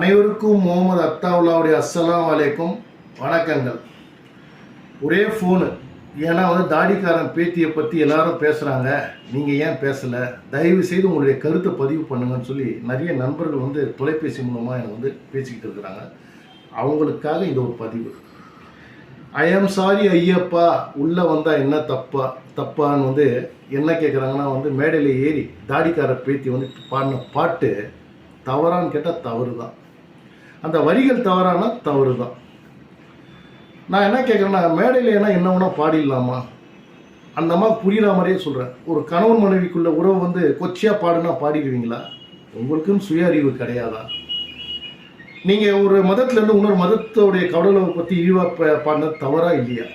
அனைவருக்கும் முகமது அத்தாவுல்லாவுடைய அஸ்ஸலாம் வலைக்கும் வணக்கங்கள். ஒரே ஃபோனு ஏன்னா வந்து தாடிக்காரன் பேத்தியை பற்றி எல்லாரும் பேசுகிறாங்க நீங்கள் ஏன் பேசலை? தயவு செய்து உங்களுடைய கருத்தை பதிவு பண்ணுங்கன்னு சொல்லி நிறைய நண்பர்கள் வந்து தொலைபேசி மூலமாக எனக்கு வந்து பேசிக்கிட்டு இருக்கிறாங்க. அவங்களுக்காக இந்த ஒரு பதிவு. ஐ ஆம் சாரி ஐயப்பா உள்ளே வந்தால் என்ன தப்பா தப்பான்னு வந்து என்ன கேட்குறாங்கன்னா வந்து மேடையில் ஏறி தாடிக்கார பேத்தி வந்து பாடின பாட்டு தவறான்னு கேட்டால் தவறு தான் அந்த வரிகள் தவறானா தவறு தான் நான் என்ன கேட்குறேன்னா மேடையில் ஏன்னா என்ன வேணால் பாடிடலாமா? அந்த மாதிரி புரியுற மாதிரியே சொல்கிறேன் ஒரு கணவன் மனைவிக்குள்ள உறவு வந்து கொச்சியாக பாடுனா பாடிடுவீங்களா? உங்களுக்குன்னு சுய அறிவு கிடையாதா? நீங்கள் ஒரு மதத்துலேருந்து இன்னொரு மதத்தோடைய கடவுளை பற்றி இழிவாக பாடினது தவறா இல்லையா?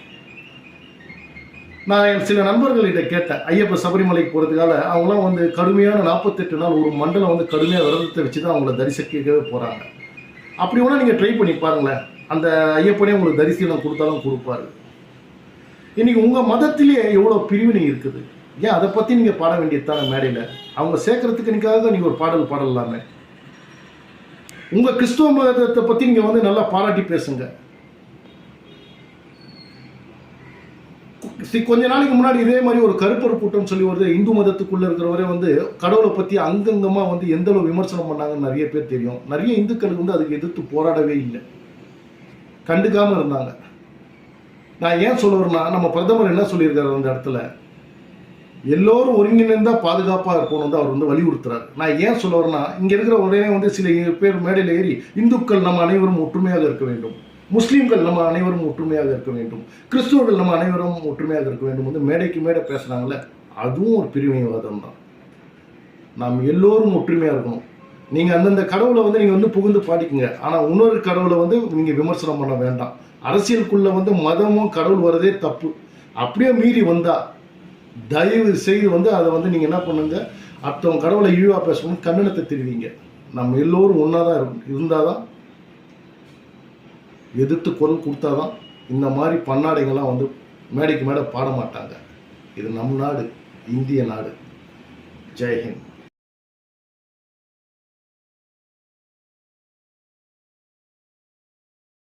நான் என் சில நண்பர்கள்கிட்ட கேட்டேன். ஐயப்ப சபரிமலைக்கு போகிறதுக்காக அவங்களாம் வந்து கடுமையான நாற்பத்தெட்டு நாள் ஒரு மண்டலம் வந்து கடுமையாக விரதத்தை வச்சு தான் அவங்கள தரிசிக்கவே போகிறாங்க அப்படி வேணால் நீங்கள் ட்ரை பண்ணி பாருங்களேன். அந்த ஐயப்பனே உங்களுக்கு தரிசனம் கொடுத்தாலும் கொடுப்பாரு. இன்னைக்கு உங்கள் மதத்திலே எவ்வளோ பிரிவினை இருக்குது. ஏன் அதை பற்றி நீங்கள் பாட வேண்டியதுதானே மேடையில்? அவங்க சேர்க்கறதுக்கு இன்னைக்காக நீங்கள் ஒரு பாடல் பாடலாமே. உங்கள் கிறிஸ்துவ மதத்தை பற்றி நீங்கள் வந்து நல்லா பாராட்டி பேசுங்கள் கொஞ்ச நாளைக்கு முன்னாடி இதே மாதிரி ஒரு கருப்பர் கூட்டம் சொல்லி வருது. இந்து மதத்துக்குள்ள இருக்கிறவரே வந்து கடவுளை பத்தி அங்கங்கமா வந்து எந்த அளவு விமர்சனம் பண்ணாங்கன்னு நிறைய பேர் தெரியும். நிறைய இந்துக்களுக்கு வந்து அதுக்கு எதிர்த்து போராடவே இல்லை. கண்டுக்காம இருந்தாங்க. நான் ஏன் சொல்லுவேன்னா நம்ம பிரதமர் என்ன சொல்லியிருக்காரு அந்த இடத்துல? எல்லோரும் ஒருங்கிணைந்தால் பாதுகாப்பாக இருக்கணும் தான் அவர் வந்து வலியுறுத்துறாரு. நான் ஏன் சொல்ல வரேன்னா இருக்கிற உடனே வந்து சில பேர் மேடையில் ஏறி இந்துக்கள் நம்ம அனைவரும் ஒற்றுமையாக இருக்க வேண்டும். முஸ்லீம்கள் நம்ம அனைவரும் ஒற்றுமையாக இருக்க வேண்டும். கிறிஸ்துவர்கள் நம்ம அனைவரும் ஒற்றுமையாக இருக்க வேண்டும் வந்து மேடைக்கு மேடை பேசுனாங்கல்ல அதுவும் ஒரு பிரிவினைவாதம் தான். நாம் எல்லோரும் ஒற்றுமையாக இருக்கணும். நீங்கள் அந்தந்த கடவுளை வந்து நீங்கள் வந்து புகுந்து பாடிக்குங்க. ஆனால் இன்னொரு கடவுளை வந்து நீங்கள் விமர்சனம் பண்ண வேண்டாம். அரசியலுக்குள்ளே வந்து மதமும் கடவுள் வரதே தப்பு. அப்படியே மீறி வந்தால் தயவு செய்து வந்து அதை வந்து நீங்கள் என்ன பண்ணுங்க அடுத்தவங்க கடவுளை இழிவாக பேசணும்னு கண்டனத்தை தெரிவிங்க. நம்ம எல்லோரும் ஒன்றா தான் இருக்கும் இருந்தால் தான் எதிர்த்து குரல் கொடுத்தாதான் இந்த மாதிரி பன்னாடைகள்லாம் வந்து மேடைக்கு மேடை பாட மாட்டாங்க. இது நம் நாடு இந்திய நாடு. ஜெய்ஹிந்த்